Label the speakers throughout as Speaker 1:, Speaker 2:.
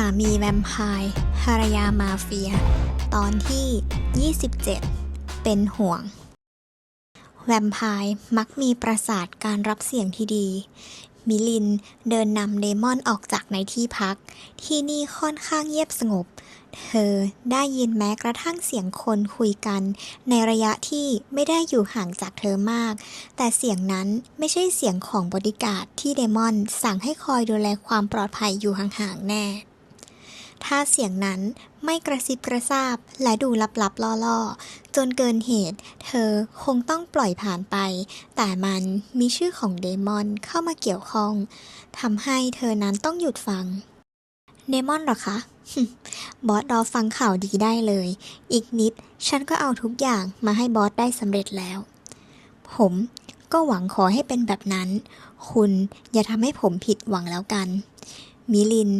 Speaker 1: สามีแวมไพร์ภรรยามาเฟีย ตอนที่ 27 เป็นห่วง แวมไพร์มักมีประสาทการรับเสียงที่ดี มิลินเดินนำเดมอนออกจากในที่พัก ที่นี่ค่อนข้างเงียบสงบ เธอได้ยินแม้กระทั่งเสียงคนคุยกัน ในระยะที่ไม่ได้อยู่ห่างจากเธอมาก แต่เสียงนั้นไม่ใช่เสียงของบอดิการที่เดมอนสั่งให้คอยดูแลความปลอดภัยอยู่ห่างๆแน่ ถ้าเสียงนั้นไม่กระซิบกระซาบ และดูลับๆล่อๆ จนเกินเหตุ เธอคงต้องปล่อยผ่านไป แต่มันมีชื่อของเดมอนเข้ามาเกี่ยวข้องทำให้เธอนั้นต้องหยุดฟังเดมอนหรอคะ บอสรอฟังข่าวดีได้เลย อีกนิด ฉันก็เอาทุกอย่างมาให้บอสได้สำเร็จแล้ว ผมก็หวังขอให้เป็นแบบนั้น คุณอย่าทำให้ผมผิดหวังแล้วกัน มิลิน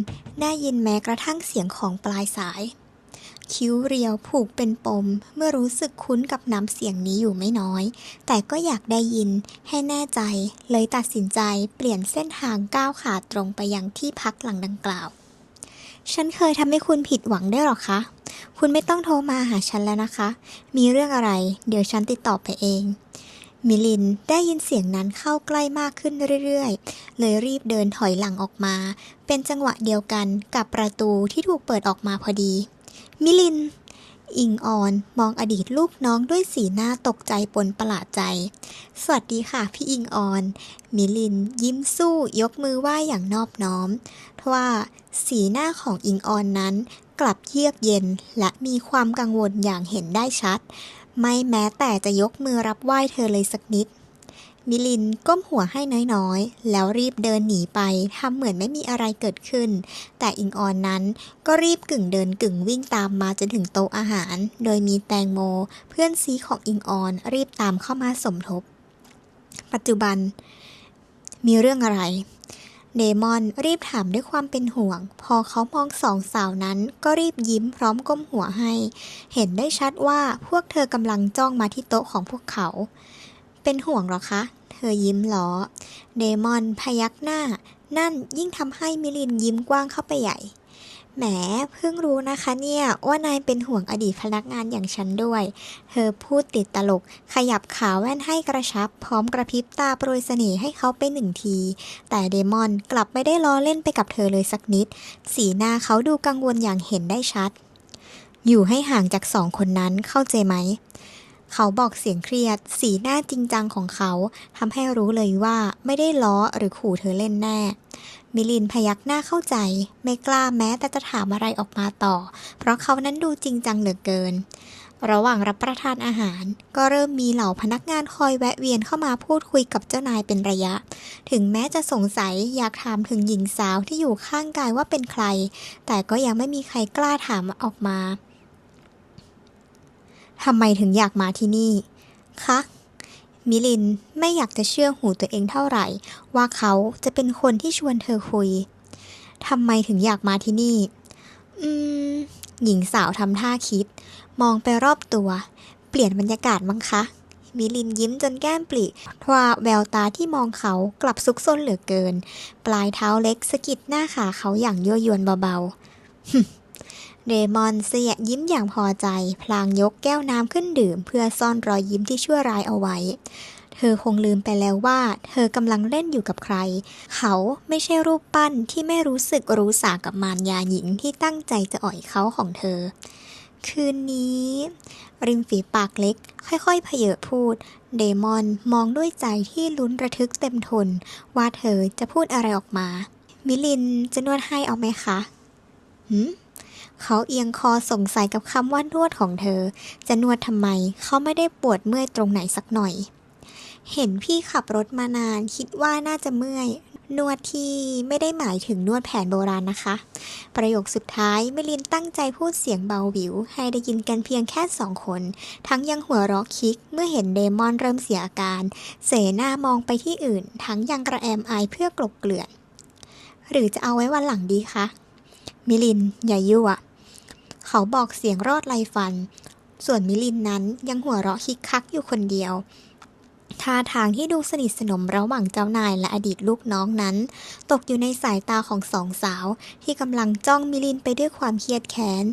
Speaker 1: ได้ยินแม้กระทั่งเสียงของปลายสาย คิ้วเรียวผูกเป็นปม เมื่อรู้สึกคุ้นกับน้ำเสียงนี้อยู่ไม่น้อย แต่ก็อยากได้ยินให้แน่ใจ เลยตัดสินใจเปลี่ยนเส้นทางก้าวขาตรงไปยังที่พักหลังดังกล่าว ฉันเคยทำให้คุณผิดหวังได้หรอคะ คุณไม่ต้องโทรมาหาฉันแล้วนะคะ มีเรื่องอะไร เดี๋ยวฉันติดต่อไปเอง มิลินได้ยินเสียงนั้นเข้าใกล้มากขึ้นเรื่อยๆ เลยรีบเดินถอยหลังออกมา เป็นจังหวะเดียวกันกับประตูที่ถูกเปิดออกมาพอดี มิลิน อิงออนมองอดีตลูกน้องด้วยสีหน้าตกใจปนประหลาดใจ สวัสดีค่ะพี่อิงออน มิลินยิ้มสู้ยกมือไหว้อย่างนอบน้อม ทว่าสีหน้าของอิงออนนั้นกลับเยือกเย็นและมีความกังวลอย่างเห็นได้ชัด ไม่แม้แต่จะยกมือรับไหว้เธอเลยสักนิด มิลินก้มหัวให้น้อยๆ แล้วรีบเดินหนีไปทำเหมือนไม่มีอะไรเกิดขึ้น แต่อิงออนนั้นก็รีบกึ่งเดินกึ่งวิ่งตามมาจนถึงโต๊ะอาหาร โดยมีแตงโม เพื่อนซีของอิงออนรีบตามเข้ามาสมทบ ปัจจุบัน มีเรื่องอะไร เดมอนรีบถามด้วยความเป็นห่วง พอเขามองสองสาวนั้นก็รีบยิ้มพร้อมก้มหัวให้ เห็นได้ชัดว่าพวกเธอกำลังจ้องมาที่โต๊ะของพวกเขา เป็นห่วงหรอคะ เธอยิ้มล้อ เดมอนพยักหน้า นั่นยิ่งทำให้มิลินยิ้มกว้างเข้าไปใหญ่ แหมเพิ่งรู้นะคะเนี่ยว่านายเป็นห่วงอดีตพนักงานอย่างฉันด้วย เธอพูดติดตลก ขยับขาแว่นให้กระชับ พร้อมกระพริบตาโปรยเสน่ห์ให้เขาไปหนึ่งที แต่เดมอนกลับไม่ได้ล้อเล่นไปกับเธอเลยสักนิด สีหน้าเขาดูกังวลอย่างเห็นได้ชัด อยู่ให้ห่างจากสองคนนั้นเข้าใจไหม เขาบอกเสียงเครียด สีหน้าจริงจังของเขาทำให้รู้เลยว่าไม่ได้ล้อหรือขู่เธอเล่นแน่ มิลินพยักหน้าเข้าใจ ไม่กล้าแม้แต่จะถามอะไรออกมาต่อ เพราะเขานั้นดูจริงจังเหลือเกิน ระหว่างรับประทานอาหาร ก็เริ่มมีเหล่าพนักงานคอยแวะเวียนเข้ามาพูดคุยกับเจ้านายเป็นระยะ ถึงแม้จะสงสัยอยากถามถึงหญิงสาวที่อยู่ข้างกายว่าเป็นใคร แต่ก็ยังไม่มีใครกล้าถามออกมาทำไมถึงอยากมาที่นี่คะ มิลินไม่อยากจะเชื่อหูตัวเองเท่าไหร่ ว่าเขาจะเป็นคนที่ชวนเธอคุยทำไมถึงอยากมาที่นี่ อืม หญิงสาวทำท่าคิด มองไปรอบตัว เปลี่ยนบรรยากาศมั้งคะ มิลินยิ้มจนแก้มปริทว่าแววตาที่มองเขากลับซุกซนเหลือเกิน ปลายเท้าเล็กสะกิดหน้าขาเขาอย่างยั่วยวนเบาๆ เดมอนเสียยิ้มอย่างพอใจ พลางยกแก้วน้ำขึ้นดื่ม เพื่อซ่อนรอยยิ้มที่ชั่วร้ายเอาไว้ เธอคงลืมไปแล้วว่า เธอกำลังเล่นอยู่กับใคร เขาไม่ใช่รูปปั้นที่ไม่รู้สึกรู้สากับมารยาหญิงที่ตั้งใจจะอ่อยเขาของเธอ คืนนี้ ริมฝีปากเล็ก ค่อยๆเพเยอพูด เดมอนมองด้วยใจที่ลุ้นระทึกเต็มทน ว่าเธอจะพูดอะไรออกมา มิลินจะนวดให้เอาไหมคะหืม เขาเอียงคอสงสัยกับคำว่านวดของเธอ จะนวดทำไม เขาไม่ได้ปวดเมื่อยตรงไหนสักหน่อย เห็นพี่ขับรถมานาน คิดว่าน่าจะเมื่อย นวดที่ไม่ได้หมายถึงนวดแผนโบราณนะคะ ประโยคสุดท้ายมิลินตั้งใจพูดเสียงเบาหวิว ให้ได้ยินกันเพียงแค่สองคน ทั้งยังหัวเราะคิกเมื่อเห็นเดมอนเริ่มเสียอาการ เสหน้ามองไปที่อื่น ทั้งยังกระแอมอายเพื่อกลบเกลื่อน หรือจะเอาไว้วันหลังดีคะ มิลินอย่ายั่วเขาบอกเสียงรอดไรฟัน ส่วนมิลินนั้นยังหัวเราะคิกคักอยู่คนเดียวทท่าทางที่ดูสนิทสนมระหว่างเจ้านายและอดีตลูกน้องนั้น ตกอยู่ในสายตาของสองสาว ที่กำลังจ้องมิลินไปด้วยความเครียดแค้น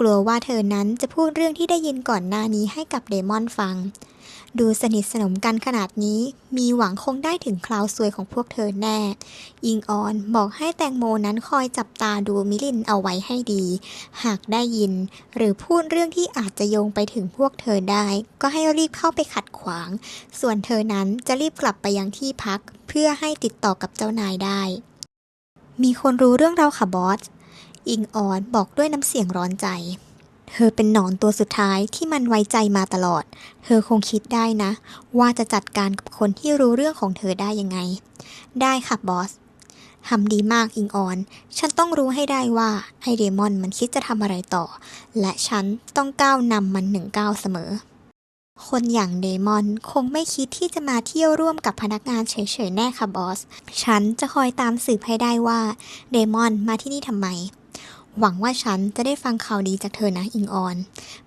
Speaker 1: กลัวว่าเธอนั้นจะพูดเรื่องที่ได้ยินก่อนหน้านี้ให้กับเดมอนฟัง ดูสนิทสนมกันขนาดนี้ มีหวังคงได้ถึงคราวซวยของพวกเธอแน่อิงออนบอกให้แตงโมนั้นคอยจับตาดูมิลินเอาไว้ให้ดี หากได้ยิน หรือพูดเรื่องที่อาจจะโยงไปถึงพวกเธอได้ ก็ให้รีบเข้าไปขัดขวาง ส่วนเธอนั้นจะรีบกลับไปยังที่พัก เพื่อให้ติดต่อกับเจ้านายได้ มีคนรู้เรื่องเราค่ะบอสอิงออนบอกด้วยน้ำเสียงร้อนใจ เธอเป็นหนอนตัวสุดท้ายที่มันไว้ใจมาตลอด เธอคงคิดได้นะ ว่าจะจัดการกับคนที่รู้เรื่องของเธอได้ยังไง ได้ค่ะบอสทำดีมากอิงออน ฉันต้องรู้ให้ได้ว่าไอเดมอนมันคิดจะทำอะไรต่อ และฉันต้องก้าวนำมันหนึ่งก้าวเสมอ คนอย่างเดมอนคงไม่คิดที่จะมาเที่ยวร่วมกับพนักงานเฉยๆแน่ค่ะบอส ฉันจะคอยตามสืบให้ได้ว่าเดมอนมาที่นี่ทำไม หวังว่าฉันจะได้ฟังข่าวดีจากเธอนะอิงออน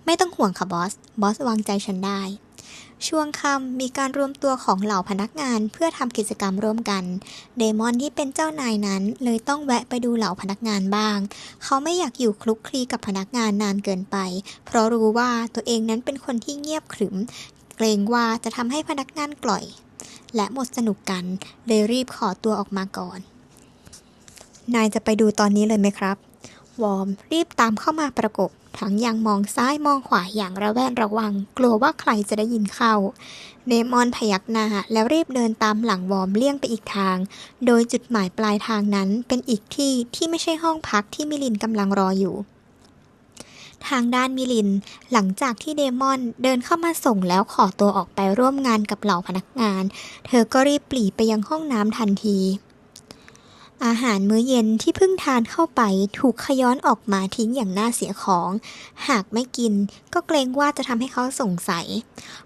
Speaker 1: ไม่ต้องห่วงค่ะบอส บอสวางใจฉันได้ ช่วงค่ำมีการรวมตัวของเหล่าพนักงานเพื่อทำกิจกรรมร่วมกัน เดมอนที่เป็นเจ้านายนั้นเลยต้องแวะไปดูเหล่าพนักงานบ้าง เขาไม่อยากอยู่คลุกคลีกับพนักงานนานเกินไป เพราะรู้ว่าตัวเองนั้นเป็นคนที่เงียบขรึม เกรงว่าจะทำให้พนักงานกล่อย และหมดสนุกกันเลยรีบขอตัวออกมาก่อน นายจะไปดูตอนนี้เลยไหมครับ วอร์มรีบตามเข้ามาประกบ ทั้งยังมองซ้ายมองขวาอย่างระแวดระวัง กลัวว่าใครจะได้ยินเข้าเดมอนพยักหน้าแล้วรีบเดินตามหลังวอร์มเลี่ยงไปอีกทาง โดยจุดหมายปลายทางนั้นเป็นอีกที่ที่ไม่ใช่ห้องพักที่มิลินกำลังรออยู่ทางด้านมิลิน หลังจากที่เดมอนเดินเข้ามาส่งแล้วขอตัวออกไปร่วมงานกับเหล่าพนักงาน เธอก็รีบปลีไปยังห้องน้ำทันที อาหารมื้อเย็นที่เพิ่งทานเข้าไปถูกขย้อนออกมาทิ้งอย่างน่าเสียของ หากไม่กินก็เกรงว่าจะทำให้เขาสงสัย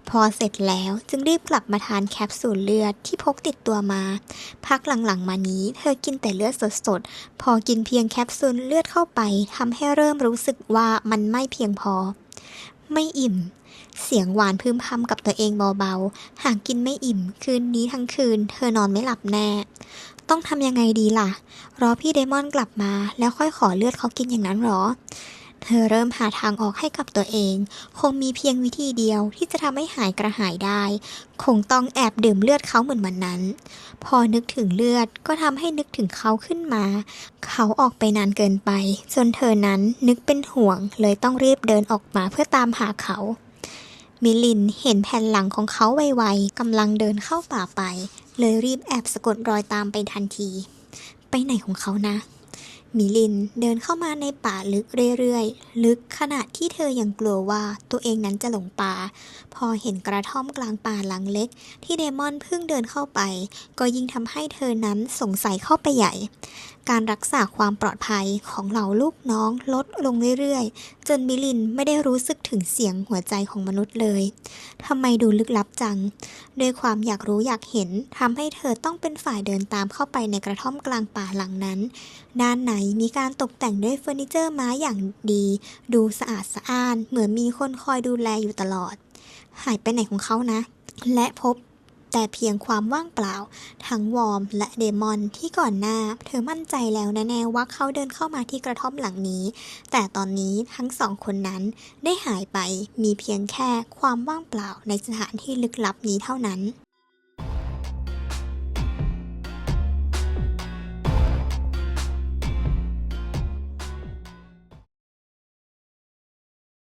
Speaker 1: พอเสร็จแล้วจึงรีบกลับมาทานแคปซูลเลือดที่พกติดตัวมา พักหลังๆมานี้เธอกินแต่เลือดสดๆ พอกินเพียงแคปซูลเลือดเข้าไปทำให้เริ่มรู้สึกว่ามันไม่เพียงพอ ไม่อิ่มเสียงหวานพึมพำกับตัวเองเบาๆ หากกินไม่อิ่ม คืนนี้ทั้งคืน เธอนอนไม่หลับแน่ ต้องทำยังไงดีล่ะ รอพี่เดมอนกลับมาแล้วค่อยขอเลือดเขากินอย่างนั้นหรอ เธอเริ่มหาทางออกให้กับตัวเอง คงมีเพียงวิธีเดียวที่จะทำให้หายกระหายได้ คงต้องแอบดื่มเลือดเขาเหมือนวันนั้น พอนึกถึงเลือดก็ทำให้นึกถึงเขาขึ้นมา เขาออกไปนานเกินไป จนเธอนั้นนึกเป็นห่วง เลยต้องรีบเดินออกมาเพื่อตามหาเขามิลินเห็นแผ่นหลังของเขาไวๆกำลังเดินเข้าป่าไป เลยรีบแอบสะกดรอยตามไปทันที ไปไหนของเขานะ มิลินเดินเข้ามาในป่าลึกเรื่อยๆ ลึกขนาดที่เธอยังกลัวว่าตัวเองนั้นจะหลงป่า พอเห็นกระท่อมกลางป่าหลังเล็ก ที่เดมอนเพิ่งเดินเข้าไป ก็ยิ่งทำให้เธอนั้นสงสัยเข้าไปใหญ่ การรักษาความปลอดภัยของเหล่าลูกน้องลดลงเรื่อยๆ จนมิลินไม่ได้รู้สึกถึงเสียงหัวใจของมนุษย์เลยทำไมดูลึกลับจัง ด้วยความอยากรู้อยากเห็นทำให้เธอต้องเป็นฝ่ายเดินตามเข้าไปในกระท่อมกลางป่าหลังนั้น ด้านในมีการตกแต่งด้วยเฟอร์นิเจอร์ไม้อย่างดี ดูสะอาดสะอ้าน เหมือนมีคนคอยดูแลอยู่ตลอด หายไปไหนของเขานะ และพบ แต่เพียงความว่างเปล่า ทั้งวอร์มและเดมอนที่ก่อนหน้า เธอมั่นใจแล้วแน่ๆว่าเขาเดินเข้ามาที่กระท่อมหลังนี้ แต่ตอนนี้ทั้งสองคนนั้นได้หายไปมีเพียงแค่ความว่างเปล่าในสถานที่ลึกลับนี้เท่านั้น